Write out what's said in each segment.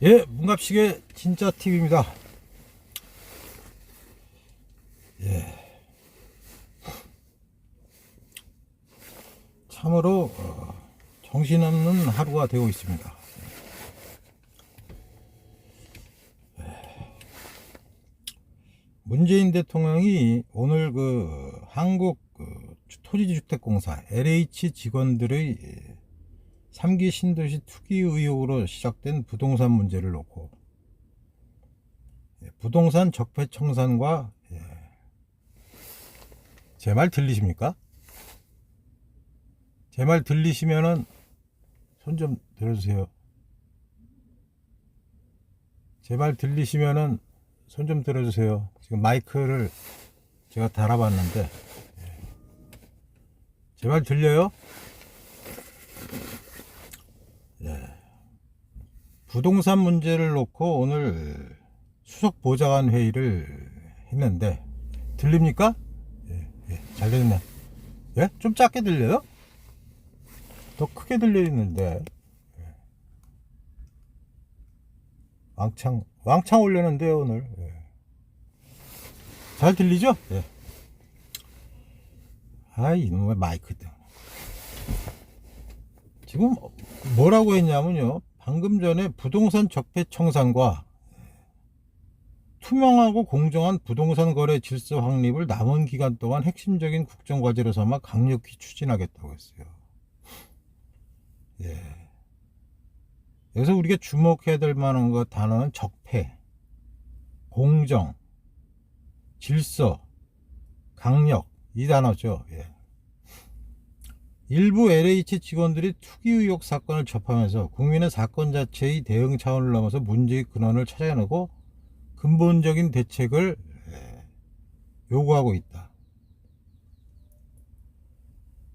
예, 문갑식의 진짜 TV입니다. 예. 참으로 어, 정신없는 하루가 되고 있습니다. 예. 문재인 대통령이 오늘 그 한국 그 토지주택공사 LH 직원들의 예, 3기 신도시 투기 의혹으로 시작된 부동산 문제를 놓고 예, 부동산 적폐 청산과 예, 제말 들리십니까? 제 말 들리시면은 손 좀 들어주세요. 제 말 들리시면은 손 좀 들어주세요. 지금 마이크를 제가 달아봤는데 제말 들려요? 부동산 문제를 놓고 오늘 수석 보좌관 회의를 했는데 들립니까? 예, 예, 잘 들리네. 예? 좀 작게 들려요? 더 크게 들리는데 예. 왕창 왕창 올렸는데요 오늘. 예. 잘 들리죠? 예. 아이 이놈의 마이크 등. 지금 뭐라고 했냐면요. 방금 전에 부동산 적폐 청산과 투명하고 공정한 부동산 거래 질서 확립을 남은 기간 동안 핵심적인 국정 과제로 삼아 강력히 추진하겠다고 했어요. 예. 여기서 우리가 주목해야 될 만한 거 단어는 적폐, 공정, 질서, 강력 이 단어죠. 예. 일부 LH 직원들이 투기 의혹 사건을 접하면서 국민의 사건 자체의 대응 차원을 넘어서 문제의 근원을 찾아내고 근본적인 대책을 예, 요구하고 있다.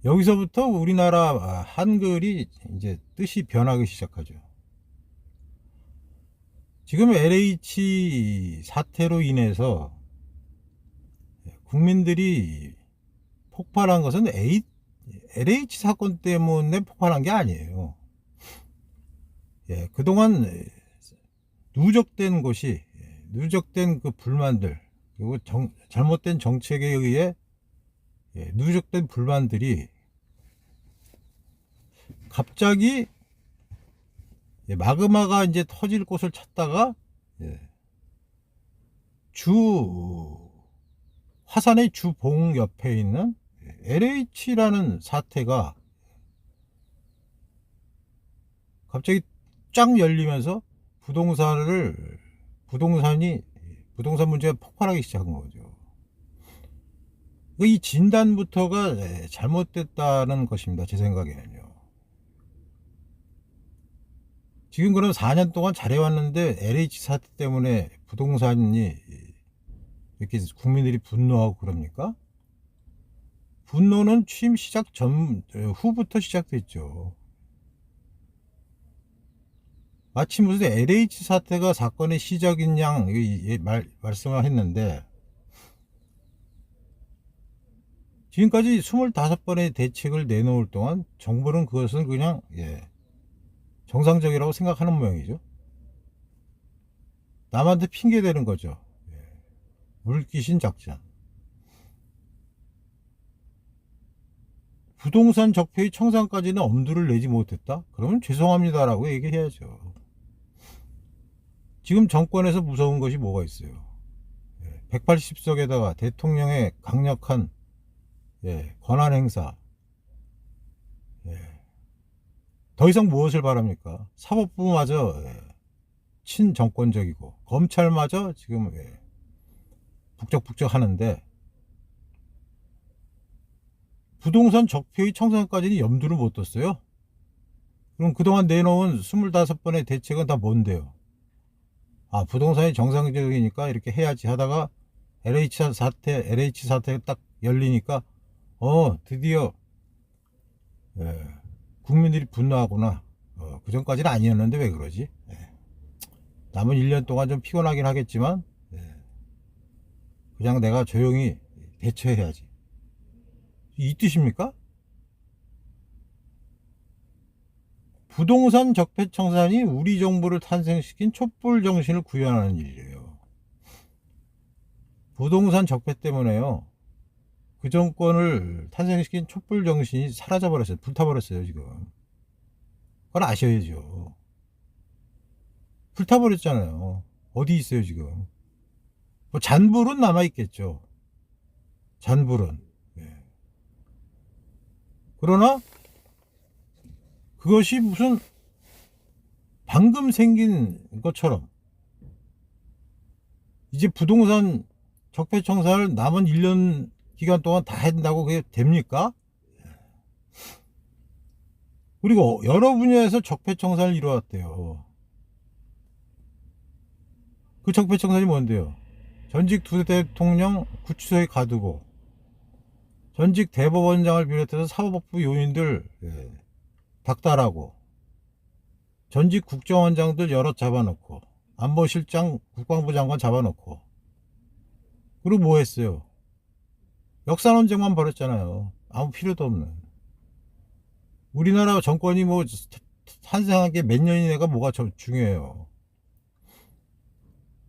여기서부터 우리나라 한글이 이제 뜻이 변하기 시작하죠. 지금 LH 사태로 인해서 국민들이 폭발한 것은 A LH 사건 때문에 폭발한 게 아니에요. 예, 그동안 누적된 것이 누적된 그 불만들 그리고 정, 잘못된 정책에 의해 예, 누적된 불만들이 갑자기 예, 마그마가 이제 터질 곳을 찾다가 예, 주 화산의 주봉 옆에 있는 LH라는 사태가 갑자기 쫙 열리면서 부동산을 부동산이 부동산 문제가 폭발하기 시작한 거죠. 이 진단부터가 잘못됐다는 것입니다. 제 생각에는요. 지금 그럼 4년 동안 잘해왔는데 LH 사태 때문에 부동산이 이렇게 국민들이 분노하고 그럽니까? 분노는 취임 시작 전 후부터 시작됐죠. 마치 무슨 LH 사태가 사건의 시작인 양 말, 말씀을 했는데 지금까지 25번의 대책을 내놓을 동안 정부는 그것은 그냥 예, 정상적이라고 생각하는 모양이죠. 남한테 핑계 대는 거죠. 예, 물귀신 작전. 부동산 적폐의 청산까지는 엄두를 내지 못했다? 그러면 죄송합니다라고 얘기해야죠. 지금 정권에서 무서운 것이 뭐가 있어요? 180석에다가 예, 대통령의 강력한 예, 권한 행사. 예. 더 이상 무엇을 바랍니까? 사법부마저 친정권적이고 검찰마저 지금 북적북적 하는데 부동산 적폐의 청산까지는 염두를 못 뒀어요. 그럼 그동안 내놓은 25번의 대책은 다 뭔데요? 아, 부동산이 정상적이니까 이렇게 해야지 하다가 LH 사태, LH 사태가 딱 열리니까, 어, 드디어, 예, 국민들이 분노하구나. 어, 그 전까지는 아니었는데 왜 그러지? 예. 남은 1년 동안 좀 피곤하긴 하겠지만, 예. 그냥 내가 조용히 대처해야지. 이 뜻입니까? 부동산 적폐청산이 우리 정부를 탄생시킨 촛불 정신을 구현하는 일이에요. 부동산 적폐 때문에요. 그 정권을 탄생시킨 촛불 정신이 사라져버렸어요. 불타버렸어요, 지금. 그걸 아셔야죠. 불타버렸잖아요. 어디 있어요, 지금. 뭐 잔불은 남아있겠죠. 잔불은. 예. 그러나 그것이 무슨 방금 생긴 것처럼 이제 부동산 적폐청산을 남은 1년 기간 동안 다 한다고 그게 됩니까? 그리고 여러 분야에서 적폐청산을 이루었대요. 그 적폐청산이 뭔데요? 전직 두 대통령 구치소에 가두고 전직 대법원장을 비롯해서 사법부 요인들 예, 박탈하고 전직 국정원장들 여러 잡아놓고 안보실장 국방부 장관 잡아놓고 그리고 뭐 했어요? 역사 논쟁만 벌였잖아요. 아무 필요도 없는. 우리나라 정권이 뭐 탄생한 게 몇 년이냐가 뭐가 저 중요해요.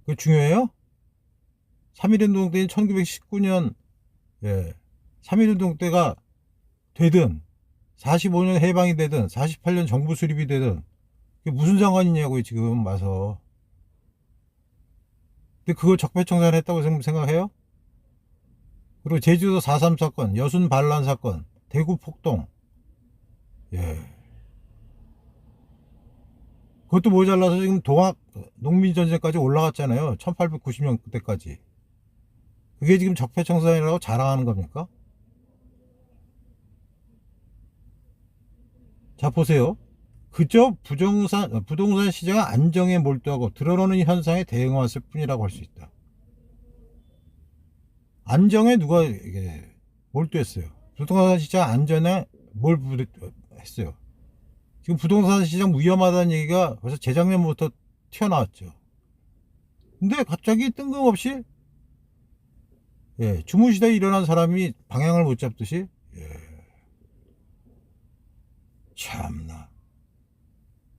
그 중요해요? 3.1운동 때인 1919년, 예, 3.1운동 때가 되든, 45년 해방이 되든, 48년 정부 수립이 되든, 그게 무슨 상관이냐고요, 지금 와서. 근데 그걸 적폐청산 했다고 생각해요? 그리고 제주도 4.3 사건, 여순 반란 사건, 대구 폭동. 예. 그것도 모자라서 지금 동학 농민전쟁까지 올라갔잖아요. 1890년대까지. 그게 지금 적폐청산이라고 자랑하는 겁니까? 자, 보세요. 그저 부동산, 부동산 시장 안정에 몰두하고 드러나는 현상에 대응했을 뿐이라고 할 수 있다. 안정에 누가 이게 몰두했어요? 부동산 시장 안전에 뭘 했어요? 지금 부동산 시장 위험하다는 얘기가 벌써 재작년부터 튀어나왔죠. 근데 갑자기 뜬금없이 예, 주무시다 일어난 사람이 방향을 못 잡듯이 예. 참나.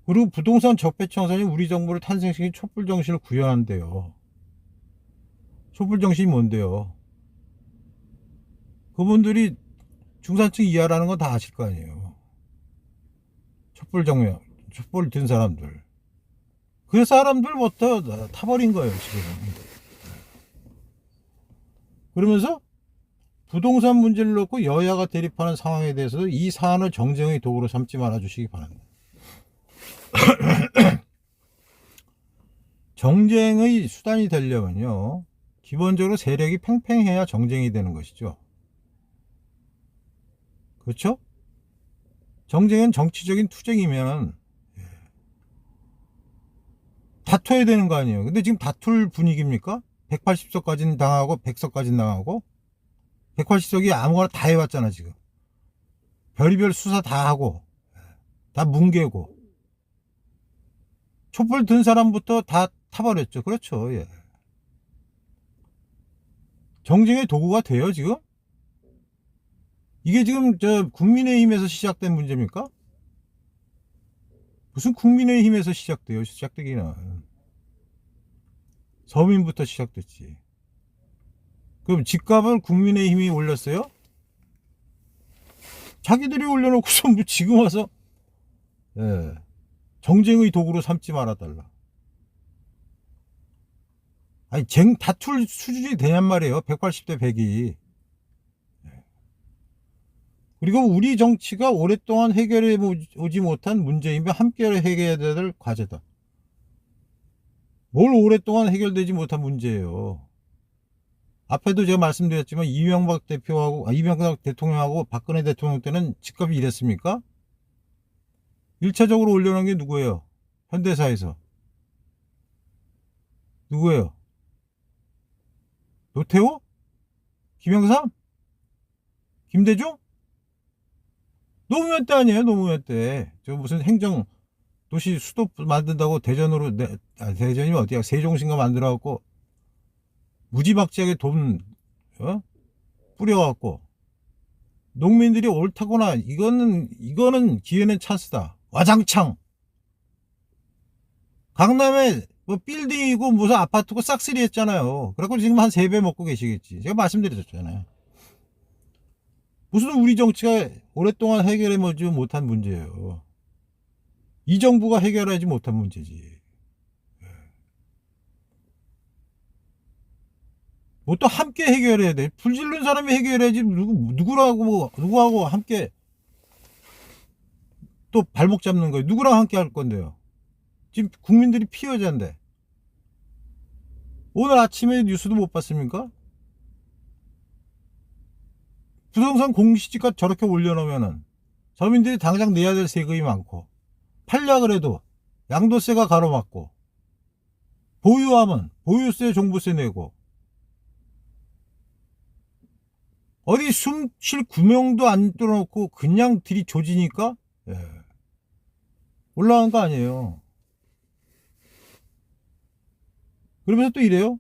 그리고 부동산 적폐 청산이 우리 정부를 탄생시킨 촛불 정신을 구현한대요. 촛불 정신이 뭔데요? 그분들이 중산층 이하라는 건 다 아실 거 아니에요. 촛불 정명, 촛불 든 사람들. 그 사람들 부터 타버린 거예요, 지금. 그러면서 부동산 문제를 놓고 여야가 대립하는 상황에 대해서도 이 사안을 정쟁의 도구로 삼지 말아 주시기 바랍니다. 정쟁의 수단이 되려면요. 기본적으로 세력이 팽팽해야 정쟁이 되는 것이죠. 그렇죠? 정쟁은 정치적인 투쟁이면 예. 다퉈야 되는 거 아니에요. 근데 지금 다툴 분위기입니까? 180석까지는 당하고 100석까지는 당하고 180석이 아무거나 다 해왔잖아 지금. 별의별 수사 다 하고 다 뭉개고 촛불 든 사람부터 다 타버렸죠. 그렇죠. 예. 정쟁의 도구가 돼요 지금? 이게 지금 저 국민의힘에서 시작된 문제입니까? 무슨 국민의힘에서 시작돼요? 시작되기는 서민부터 시작됐지. 그럼 집값을 국민의힘이 올렸어요? 자기들이 올려놓고서 뭐 지금 와서 예, 정쟁의 도구로 삼지 말아달라. 아니 쟁 다툴 수준이 되냔 말이에요. 180대 100이. 그리고 우리 정치가 오랫동안 해결해 오지 못한 문제이며 함께 해결해야 될 과제다. 뭘 오랫동안 해결되지 못한 문제예요. 앞에도 제가 말씀드렸지만 이명박 대표하고 아, 이명박 대통령하고 박근혜 대통령 때는 집값이 이랬습니까? 1차적으로 올려놓은 게 누구예요? 현대사에서. 누구예요? 노태우? 김영삼? 김대중? 노무현 때 아니에요, 노무현 때. 저 무슨 행정, 도시 수도 만든다고 대전으로, 내, 아, 대전이 어디야? 세종신가 만들어갖고, 무지막지하게 돈, 어? 뿌려갖고, 농민들이 옳다거나, 이거는, 이거는 기회는 찬스다. 와장창 강남에 뭐 빌딩이고 무슨 아파트고 싹쓸이 했잖아요. 그래갖고 지금 한 세 배 먹고 계시겠지. 제가 말씀드렸잖아요. 무슨 우리 정치가 오랫동안 해결해 보지 못한 문제예요. 이 정부가 해결하지 못한 문제지. 뭐 또 함께 해결해야 돼. 불질른 사람이 해결해야지 누구 누구라고 누구하고 함께 또 발목 잡는 거예요. 누구랑 함께 할 건데요. 지금 국민들이 피해자인데 오늘 아침에 뉴스도 못 봤습니까? 부동산 공시지가 저렇게 올려놓으면은 서민들이 당장 내야 될 세금이 많고 팔려 그래도 양도세가 가로막고 보유하면 보유세 종부세 내고 어디 숨 쉴 구멍도 안 뚫어놓고 그냥 들이 조지니까 예. 올라간 거 아니에요. 그러면서 또 이래요.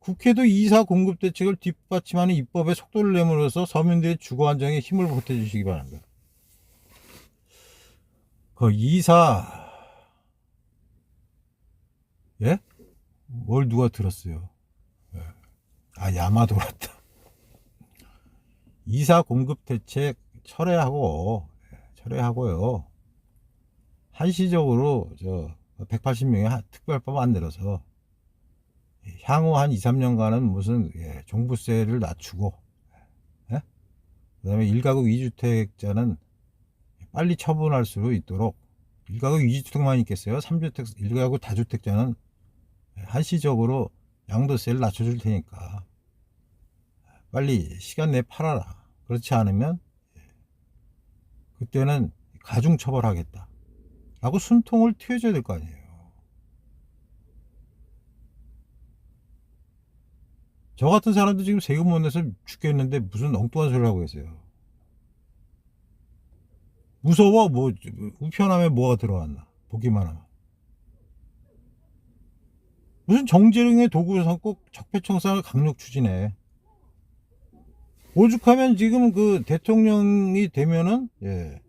국회도 이사 공급 대책을 뒷받침하는 입법에 속도를 내므로써 서민들의 주거 안정에 힘을 보태주시기 바랍니다. 그 이사 예? 뭘 누가 들었어요? 예. 아 야마도 같다. 이사 공급 대책 철회하고 예, 철회하고요. 한시적으로 저 180명의 특별법 안 내려서 향후 한 2, 3년간은 무슨 예, 종부세를 낮추고 예? 그다음에 1가구 2주택자는 빨리 처분할 수 있도록 1가구 2주택만 있겠어요. 3주택 1가구 다주택자는 한시적으로 양도세를 낮춰 줄 테니까 빨리 시간 내에 팔아라. 그렇지 않으면 예, 그때는 가중 처벌하겠다. 라고 숨통을 틔워줘야 될 거 아니에요. 저 같은 사람도 지금 세금 못 내서 죽겠는데 무슨 엉뚱한 소리를 하고 계세요. 무서워? 뭐, 우편함에 뭐가 들어왔나. 보기만 하면. 무슨 정재령의 도구에서 꼭 적폐청산을 강력 추진해. 오죽하면 지금 그 대통령이 되면은, 예.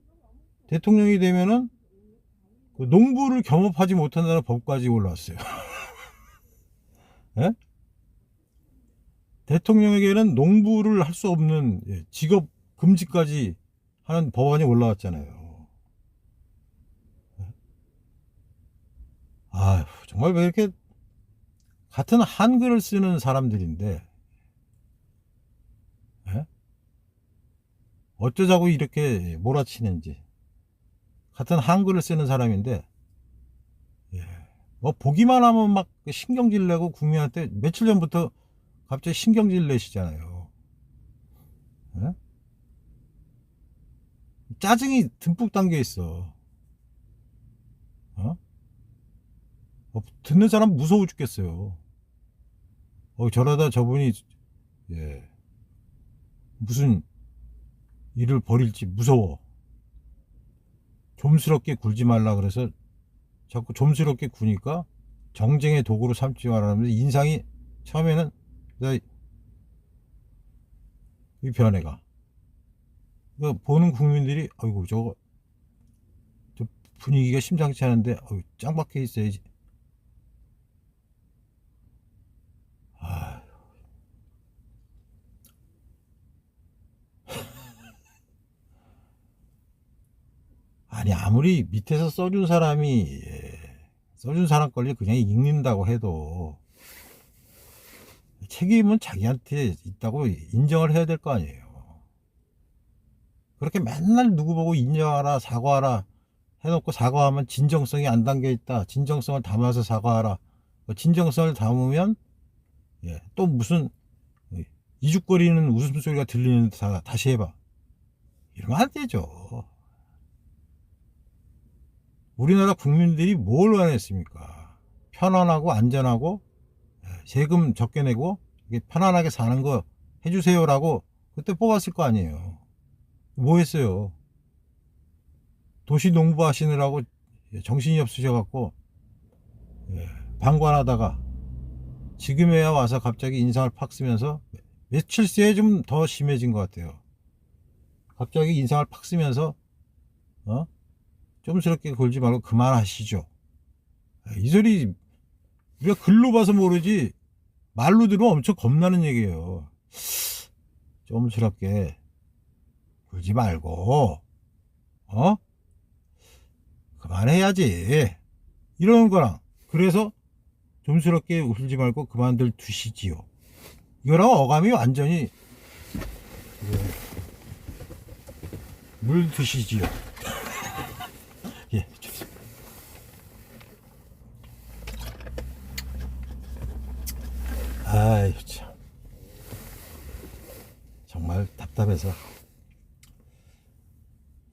대통령이 되면은, 그 농부를 겸업하지 못한다는 법까지 올라왔어요. 예? 대통령에게는 농부를 할 수 없는 예, 직업 금지까지 하는 법안이 올라왔잖아요. 아, 정말 왜 이렇게 같은 한글을 쓰는 사람들인데 예? 어쩌자고 이렇게 몰아치는지 같은 한글을 쓰는 사람인데 예. 뭐 보기만 하면 막 신경질 내고 국민한테 며칠 전부터 갑자기 신경질 내시잖아요. 예? 짜증이 듬뿍 담겨 있어. 어? 어, 듣는 사람 무서워 죽겠어요. 어, 저러다 저분이, 예, 무슨 일을 벌일지 무서워. 좀스럽게 굴지 말라 그래서 자꾸 좀스럽게 구니까 정쟁의 도구로 삼지 말라는데 인상이 처음에는 이 변해가. 그 보는 국민들이 아이고 저거 저 분위기가 심상치 않은데 어이, 짱박혀 있어야지. 아. 아니 아무리 밑에서 써준 사람이 예, 써준 사람 걸리 그냥 읽는다고 해도 책임은 자기한테 있다고 인정을 해야 될 거 아니에요. 그렇게 맨날 누구 보고 인정하라, 사과하라 해놓고 사과하면 진정성이 안 담겨 있다. 진정성을 담아서 사과하라. 뭐 진정성을 담으면 예, 또 무슨 이죽거리는 웃음소리가 들리는데 다, 다시 해봐. 이러면 안 되죠. 우리나라 국민들이 뭘 원했습니까? 편안하고 안전하고 예, 세금 적게 내고 편안하게 사는 거 해주세요라고 그때 뽑았을 거 아니에요. 뭐 했어요? 도시 농부 하시느라고 정신이 없으셔갖고 예, 방관하다가 지금에야 와서 갑자기 인상을 팍 쓰면서 며칠 새에 좀 더 심해진 것 같아요. 갑자기 인상을 팍 쓰면서 어? 좀스럽게 굴지 말고 그만하시죠. 이 소리 우리가 글로 봐서 모르지 말로 들으면 엄청 겁나는 얘기예요. 좀스럽게 굴지 말고 어? 그만해야지. 이러는 거랑 그래서 좀스럽게 울지 말고 그만들 두시지요. 이거랑 어감이 완전히 예. 물 드시지요. 예, 좋습니다. 아이 참 답답해서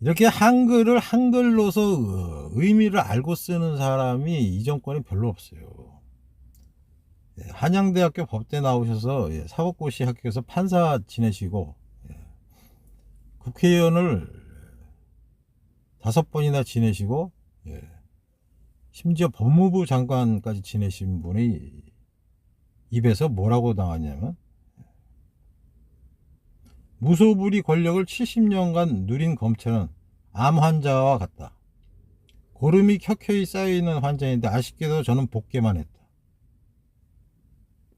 이렇게 한글을 한글로서 어, 의미를 알고 쓰는 사람이 이 정권에 별로 없어요. 예, 한양대학교 법대 나오셔서 예, 사법고시 학교에서 판사 지내시고 예, 국회의원을 다섯 번이나 지내시고 예, 심지어 법무부 장관까지 지내신 분이 입에서 뭐라고 나왔냐면 무소불위 권력을 70년간 누린 검찰은 암 환자와 같다. 고름이 켜켜이 쌓여있는 환자인데 아쉽게도 저는 복귀만 했다.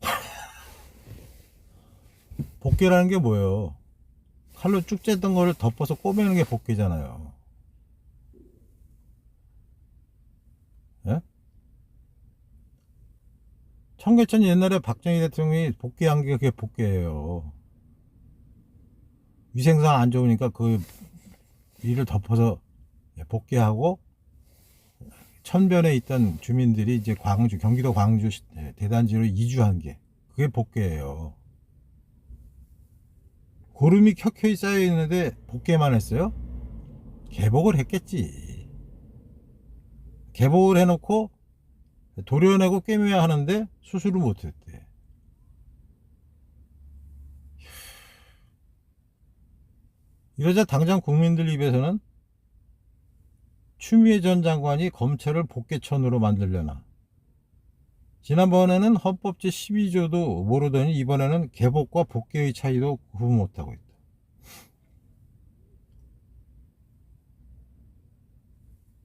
복귀라는 게 뭐예요? 칼로 쭉 쨌던 거를 덮어서 꼬매는 게 복귀잖아요. 예? 청계천 옛날에 박정희 대통령이 복귀한 게 그게 복귀예요. 위생상 안 좋으니까 그 일을 덮어서 복귀하고 천변에 있던 주민들이 이제 광주 경기도 광주 대단지로 이주한 게 그게 복귀예요. 고름이 켜켜이 쌓여 있는데 복귀만 했어요? 개복을 했겠지. 개복을 해놓고 도려내고 꿰매야 하는데 수술을 못했대. 이러자 당장 국민들 입에서는 추미애 전 장관이 검찰을 복개천으로 만들려나. 지난번에는 헌법 제 12조도 모르더니 이번에는 개복과 복개의 차이도 구분 못하고 있다.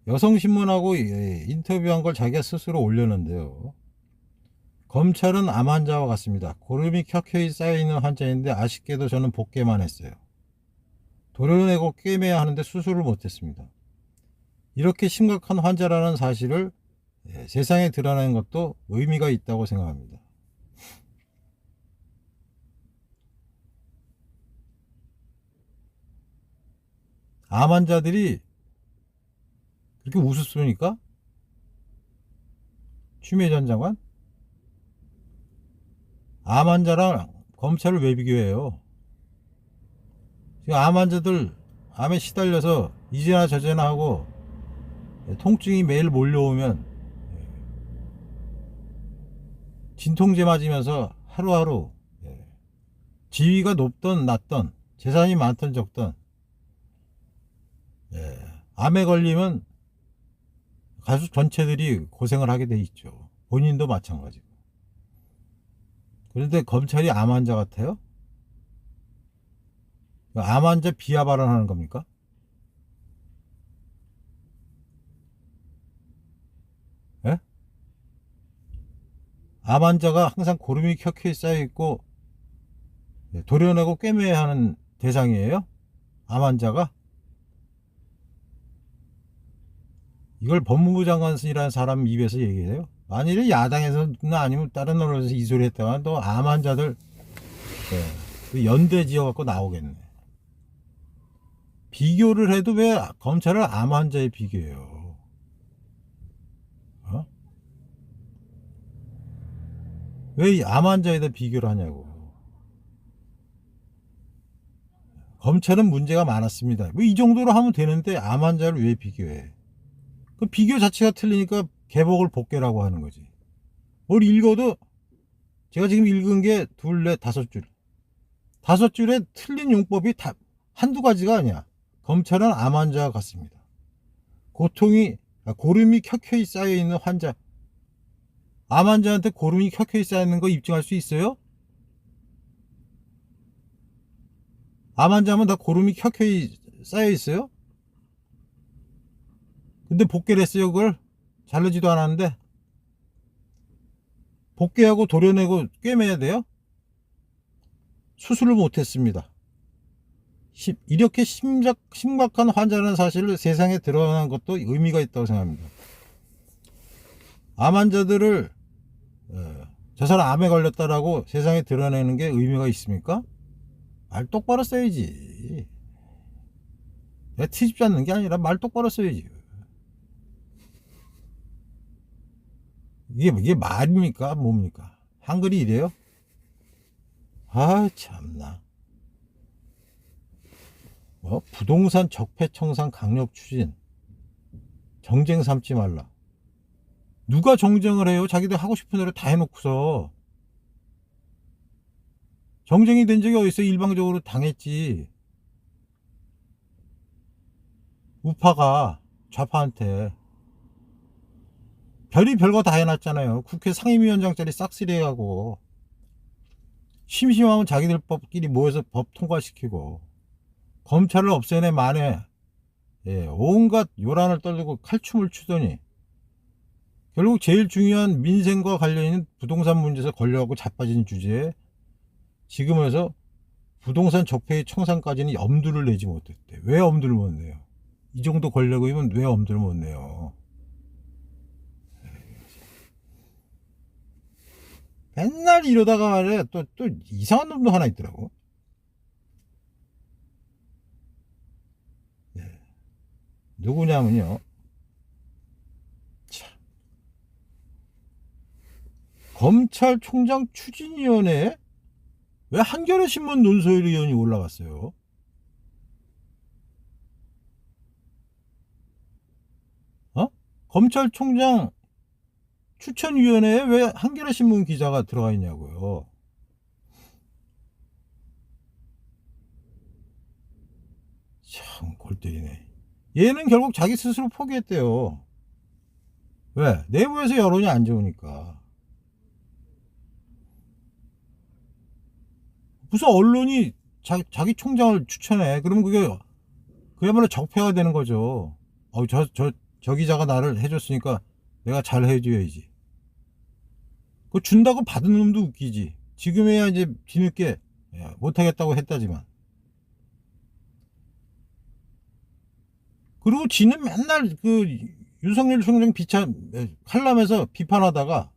여성신문하고 예, 인터뷰한 걸 자기가 스스로 올렸는데요. 검찰은 암 환자와 같습니다. 고름이 켜켜이 쌓여있는 환자인데 아쉽게도 저는 복개만 했어요. 도려내고 꿰매야 하는데 수술을 못했습니다. 이렇게 심각한 환자라는 사실을 예, 세상에 드러내는 것도 의미가 있다고 생각합니다. 암 환자들이 그렇게 우습습니까? 추미애 전 장관? 암 환자랑 검찰을 왜 비교해요? 지금 암 환자들 암에 시달려서 이제나 저제나 하고 통증이 매일 몰려오면 진통제 맞으면서 하루하루 예, 지위가 높던 낮던 재산이 많던 적던 예, 암에 걸리면 가족 전체들이 고생을 하게 돼 있죠. 본인도 마찬가지고. 그런데 검찰이 암 환자 같아요? 암 환자 비하 발언하는 겁니까? 예? 암 환자가 항상 고름이 켜켜이 쌓여 있고 예, 도려내고 꿰매야 하는 대상이에요? 암 환자가? 이걸 법무부 장관이라는 사람 입에서 얘기해요? 만일에 야당에서나 아니면 다른 나라에서 이 소리 했다가 또암 환자들 예, 그 연대 지어 갖고 나오겠네. 비교를 해도 왜 검찰을 암 환자에 비교해요? 어? 왜암 환자에다 비교를 하냐고. 검찰은 문제가 많았습니다. 뭐 이 정도로 하면 되는데 암 환자를 왜 비교해? 그 비교 자체가 틀리니까 개복을 복개라고 하는 거지. 뭘 읽어도 제가 지금 읽은 게 둘, 넷, 다섯 줄. 다섯 줄에 틀린 용법이 다 한두 가지가 아니야. 검찰은 암 환자와 같습니다. 고통이 아, 고름이 켜켜이 쌓여 있는 환자. 암 환자한테 고름이 켜켜이 쌓여 있는 거 입증할 수 있어요? 암 환자면 다 고름이 켜켜이 쌓여 있어요? 근데 복귀를 했어요, 그걸? 자르지도 않았는데. 복귀하고 도려내고 꿰매야 돼요? 수술을 못했습니다. 시- 이렇게 심각, 심각한 환자라는 사실을 세상에 드러난 것도 의미가 있다고 생각합니다. 암 환자들을 어, 저 사람 암에 걸렸다라고 세상에 드러내는 게 의미가 있습니까? 말 똑바로 써야지. 내가 트집지 않는 게 아니라 말 똑바로 써야지. 이게, 이게 말입니까? 뭡니까? 한글이 이래요? 아, 참나. 뭐, 부동산 적폐 청산 강력 추진. 정쟁 삼지 말라. 누가 정쟁을 해요? 자기들 하고 싶은 대로 다 해놓고서. 정쟁이 된 적이 어딨어? 일방적으로 당했지. 우파가 좌파한테 별이 별거 다 해놨잖아요. 국회 상임위원장짜리 싹쓸이 해가고 심심하면 자기들 법끼리 모여서 법 통과시키고 검찰을 없애내 만에 예, 온갖 요란을 떨고 칼춤을 추더니 결국 제일 중요한 민생과 관련 있는 부동산 문제에서 걸려갖고 자빠진 주제에 지금 에서 부동산 적폐의 청산까지는 엄두를 내지 못했대. 왜 엄두를 못 내요? 이 정도 권력이면 왜 엄두를 못 내요? 맨날 이러다가 말이야 또, 또 이상한 놈도 하나 있더라고. 누구냐면요. 참. 검찰총장 추진위원회에 왜 한겨레 신문 논소일 의원이 올라갔어요? 어? 검찰총장 추천위원회에 왜 한겨레 신문 기자가 들어가 있냐고요? 참 골 때리네. 얘는 결국 자기 스스로 포기했대요. 왜? 내부에서 여론이 안 좋으니까. 무슨 언론이 자, 자기 총장을 추천해. 그러면 그게 그야말로 적폐가 되는 거죠. 어, 저, 저, 저 기자가 나를 해줬으니까 내가 잘 해줘야지. 그 준다고 받은 놈도 웃기지. 지금에야 이제 뒤늦게 예, 못하겠다고 했다지만. 그리고 지는 맨날 그 윤석열 총장 비참 에, 칼럼에서 비판하다가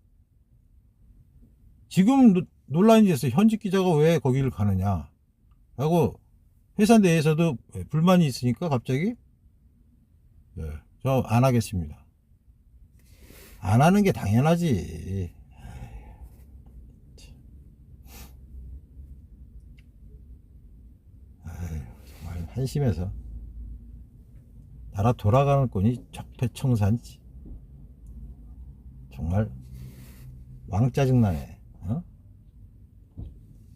지금 노- 논란이 됐어. 현직 기자가 왜 거기를 가느냐. 하고 회사 내에서도 불만이 있으니까 갑자기 네, 저 안 하겠습니다. 안 하는 게 당연하지. 아유, 정말 한심해서 나라 돌아가는 꼴이 적폐청산이지. 정말 왕 짜증나네. 어?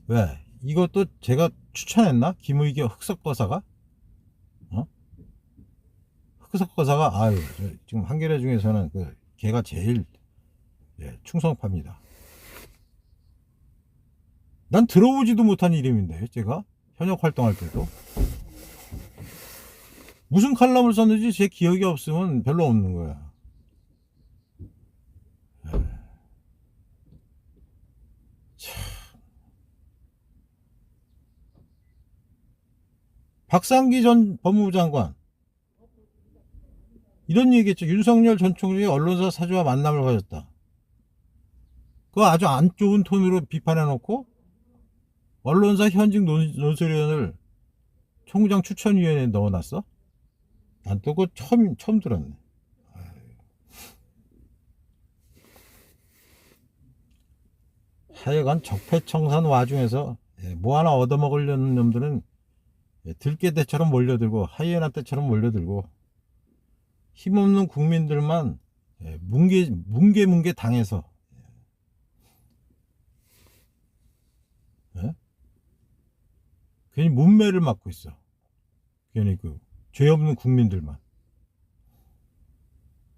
왜? 이것도 제가 추천했나? 김의기 흑석거사가? 어? 흑석거사가 아유 저 지금 한겨레 중에서는 그 걔가 제일 예, 충성파입니다. 난 들어보지도 못한 이름인데 제가 현역 활동할 때도 무슨 칼럼을 썼는지 제 기억이 없으면 별로 없는 거야. 박상기 전 법무부 장관 이런 얘기했죠. 윤석열 전 총장이 언론사 사주와 만남을 가졌다. 그거 아주 안 좋은 톤으로 비판해놓고 언론사 현직 논, 논설위원을 총장 추천위원회에 넣어놨어? 난또 그거 처음, 처음 들었네. 하여간 적폐청산 와중에서 예, 뭐 하나 얻어먹으려는 놈들은 예, 들깨 때처럼 몰려들고 하이에나 때처럼 몰려들고 힘없는 국민들만 예, 뭉개 뭉개 뭉개 당해서 예? 괜히 문매를 맞고 있어. 괜히 그 죄 없는 국민들만.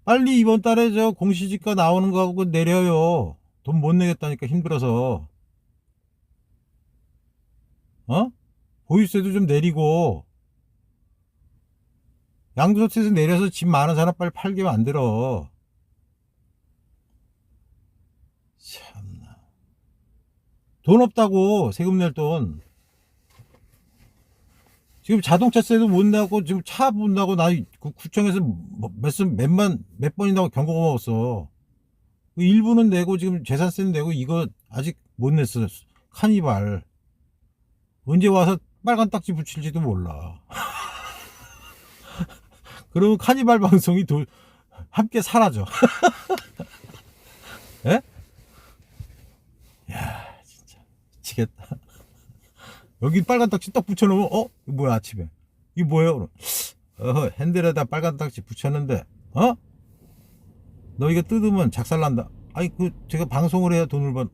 빨리 이번 달에 저 공시지가 나오는 거 하고 내려요. 돈 못 내겠다니까 힘들어서. 어? 보유세도 좀 내리고, 양도소득세에서 내려서 집 많은 사람 빨리 팔게 만들어. 참나. 돈 없다고 세금 낼 돈. 지금 자동차세도 못 내고 지금 차못 내고 나 그 구청에서 뭐 몇, 선- 몇만 몇 번이나 경고가 먹었어. 그 일부는 내고 지금 재산세는 내고 이거 아직 못 냈어. 카니발. 언제 와서 빨간 딱지 붙일지도 몰라. 그러면 카니발 방송이 도, 함께 사라져. 예? 야, 진짜 미치겠다. 여기 빨간 딱지 딱 붙여놓으면 어? 이거 뭐야 아침에? 이게 뭐예요? 그럼, 어허, 핸들에다 빨간 딱지 붙였는데 어? 너 이거 뜯으면 작살난다. 아니 그 제가 방송을 해야 돈을 번.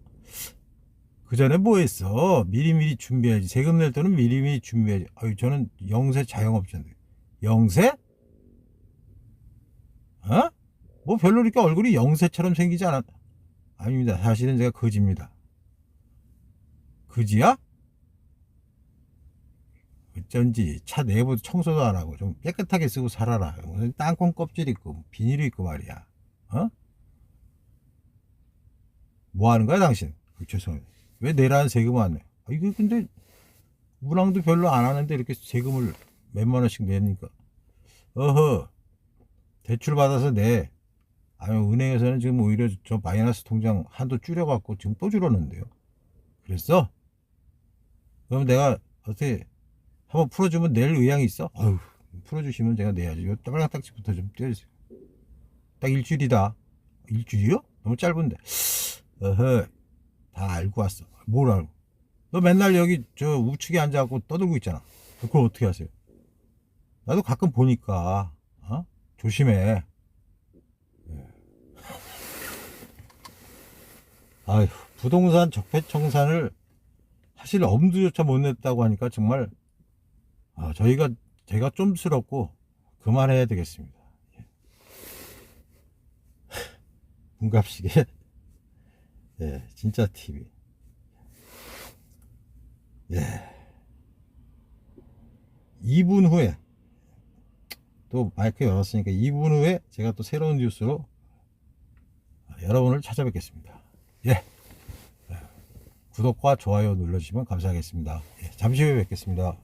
그 전에 뭐 했어? 미리미리 준비해야지. 세금 낼 때는 미리미리 준비해야지. 아유 저는 영세 자영업자인데. 영세? 어? 뭐 별로 이렇게 얼굴이 영세처럼 생기지 않았. 아닙니다. 사실은 제가 거지입니다. 거지야? 어쩐지 차 내부 청소도 안 하고 좀 깨끗하게 쓰고 살아라. 무슨 땅콩 껍질 있고 비닐이 있고 말이야. 어? 뭐 하는 거야 당신? 그, 죄송해요. 왜 내라는 세금 안 내? 아, 이거 근데 문항도 별로 안 하는데 이렇게 세금을 몇만 원씩 내니까 어허 대출 받아서 내. 아유 은행에서는 지금 오히려 저 마이너스 통장 한도 줄여갖고 지금 또 줄었는데요. 그랬어? 그럼 내가 어떻게 한번 풀어주면 낼 의향이 있어? 아유 풀어주시면 제가 내야지. 요 빨간 딱지부터 좀 떼주세요. 딱 일주일이다. 일주일이요? 너무 짧은데. 어허, 다 알고 왔어. 뭘 알고? 너 맨날 여기 저 우측에 앉아갖고 떠들고 있잖아. 그걸 어떻게 하세요? 나도 가끔 보니까, 어? 조심해. 예. 아휴, 부동산 적폐청산을 사실 엄두조차 못 냈다고 하니까 정말, 아, 저희가, 제가 쫌스럽고 그만해야 되겠습니다. 예. 문갑시계. 예, 진짜 TV. 예. 2분 후에 또 마이크 열었으니까 2분 후에 제가 또 새로운 뉴스로 여러분을 찾아뵙겠습니다. 예. 구독과 좋아요 눌러주시면 감사하겠습니다. 예, 잠시 후에 뵙겠습니다.